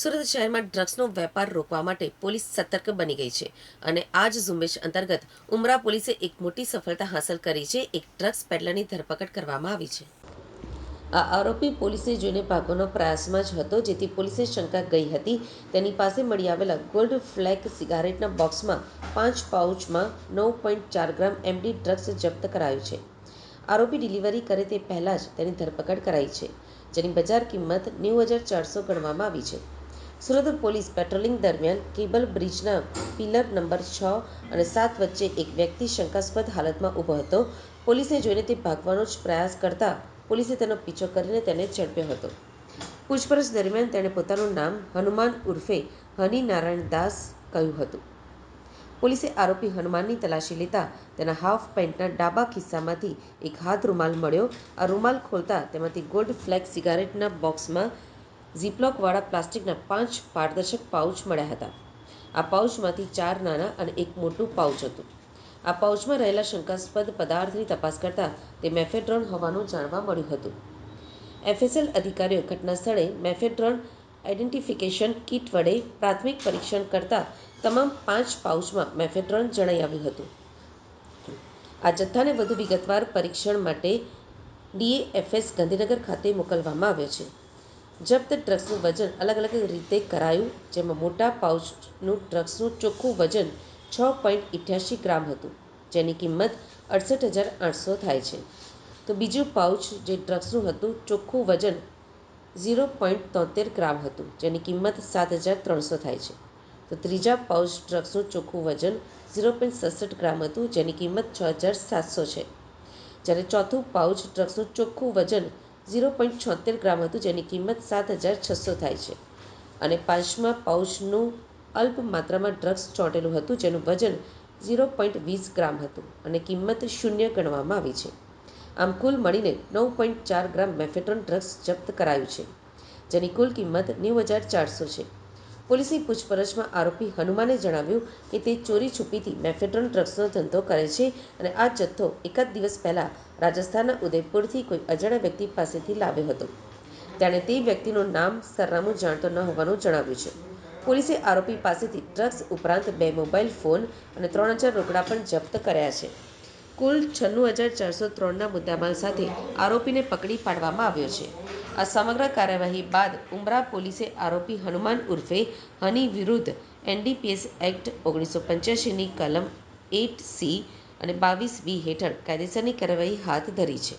સુરત શહેરમાં ડ્રગ્સનો વેપાર રોકવા માટે પોલીસ સતર્ક બની ગઈ છે અને આ જ ઝુંબેશ અંતર્ગત ઉમરા પોલીસે એક મોટી સફળતા હાંસલ કરી છે. એક ડ્રગ્સ પેડલરની ધરપકડ કરવામાં આવી છે. આ આરોપી પોલીસે જોઈને ભાગવાનો પ્રયાસમાં જ હતો, જેથી પોલીસે શંકા ગઈ હતી. તેની પાસે મળી આવેલા ગોલ્ડ ફ્લેગ સિગારેટના બોક્સમાં પાંચ પાઉચમાં નવ પોઈન્ટ ચાર ગ્રામ એમડી ડ્રગ્સ જપ્ત કરાયું છે. આરોપી ડિલિવરી કરે તે પહેલાં જ તેની ધરપકડ કરાઈ છે, જેની બજાર કિંમત નેવું હજાર ચારસો ગણવામાં આવી છે. સુરત પોલીસ પેટ્રોલિંગ દરમિયાન કેબલ બ્રિજના પિલર નંબર છ અને સાત વચ્ચે એક વ્યક્તિ શંકાસ્પદ હાલતમાં ઊભો હતો. પોલીસને જોઈને તે ભાગવાનો જ પ્રયાસ કરતા પોલીસે તેનો પીછો કરીને તેને ઝડપ્યો હતો. પૂછપરછ દરમિયાન તેણે પોતાનું નામ હનુમાન ઉર્ફે હની નારાયણ દાસ કહ્યું હતું. પોલીસે આરોપી હનુમાનની તલાશી લેતા તેના હાફ પેન્ટના ડાબા ખિસ્સામાંથી એક હાથ રૂમાલ મળ્યો. આ રૂમાલ ખોલતા તેમાંથી ગોલ્ડ ફ્લેગ સિગારેટના બોક્સમાં ઝીપલોકવાળા પ્લાસ્ટિકના પાંચ પારદર્શક પાઉચ મળ્યા હતા. આ પાઉચમાંથી ચાર નાના અને એક મોટું પાઉચ હતું. આ પાઉચમાં રહેલા શંકાસ્પદ પદાર્થની તપાસ કરતા તે મેફેડ્રોન હોવાનું જાણવા મળ્યું હતું. એફએસએલ અધિકારીઓ ઘટના સ્થળે મેફેડ્રોન આઇડેન્ટિફિકેશન કિટ વડે પ્રાથમિક પરીક્ષણ કરતા તમામ પાંચ પાઉચમાં મેફેડ્રોન જણાઈ આવ્યું હતું. આ જથ્થાને વધુ વિગતવાર પરીક્ષણ માટે ડીએએફએસ ગાંધીનગર ખાતે મોકલવામાં આવ્યો છે. જપ્ત ડ્રગ્સનું વજન અલગ અલગ રીતે કરાયું, જેમાં મોટા પાઉચનું ડ્રગ્સનું ચોખ્ખું વજન છ પોઈન્ટ ઇઠ્યાસી ગ્રામ હતું, જેની કિંમત અડસઠ હજાર આઠસો થાય છે. તો બીજું પાઉચ જે ડ્રગ્સનું હતું, ચોખ્ખું વજન ઝીરો પોઈન્ટ તોતેર ગ્રામ હતું, જેની કિંમત સાત હજાર ત્રણસો થાય છે. તો ત્રીજા પાઉચ ડ્રગ્સનું ચોખ્ખું વજન ઝીરો પોઈન્ટ સડસઠ ગ્રામ હતું, જેની કિંમત છ હજાર સાતસો છે. જ્યારે ચોથું પાઉચ ડ્રગ્સનું ચોખ્ખું વજન ઝીરો પોઈન્ટ છોતેર ગ્રામ હતું, જેની કિંમત સાત હજાર છસો થાય છે. અને પાંચમા પાઉચનું અલ્પ માત્રામાં ડ્રગ્સ ચોંટેલું હતું, જેનું વજન ઝીરો પોઈન્ટ વીસ ગ્રામ હતું અને કિંમત શૂન્ય ગણવામાં આવી છે. આમ કુલ મળીને નવ પોઈન્ટ ચાર ગ્રામ મેફેટ્રોન ડ્રગ્સ જપ્ત કરાયું છે, જેની કુલ કિંમત નેવું હજાર ચારસો છે. પોલીસની પૂછપરછમાં આરોપી હનુમાને જણાવ્યું કે તે ચોરી છુપીથી મેફેડ્રોન ડ્રગ્સનો ધંધો કરે છે અને આ જથ્થો એકાદ દિવસ પહેલા રાજસ્થાનના ઉદયપુરથી કોઈ અજાણ્યા વ્યક્તિ પાસેથી લાવ્યો હતો. તેણે તે વ્યક્તિનું નામ સરનામું જાણતો ન હોવાનું જણાવ્યું છે. પોલીસે આરોપી પાસેથી ડ્રગ્સ ઉપરાંત બે મોબાઈલ ફોન અને ત્રણ હજાર રોકડા પણ જપ્ત કર્યા છે. કુલ છન્નું હજાર ચારસો ત્રણના મુદ્દામાલ સાથે આરોપીને પકડી પાડવામાં આવ્યો છે. આ સમગ્ર કાર્યવાહી બાદ ઉમરા પોલીસે આરોપી હનુમાન ઉર્ફે હની વિરુદ્ધ એનડીપીએસ એક્ટ ઓગણીસો પંચ્યાસીની કલમ એટ સી અને બાવીસ બી હેઠળ કાયદેસરની કાર્યવાહી હાથ ધરી છે.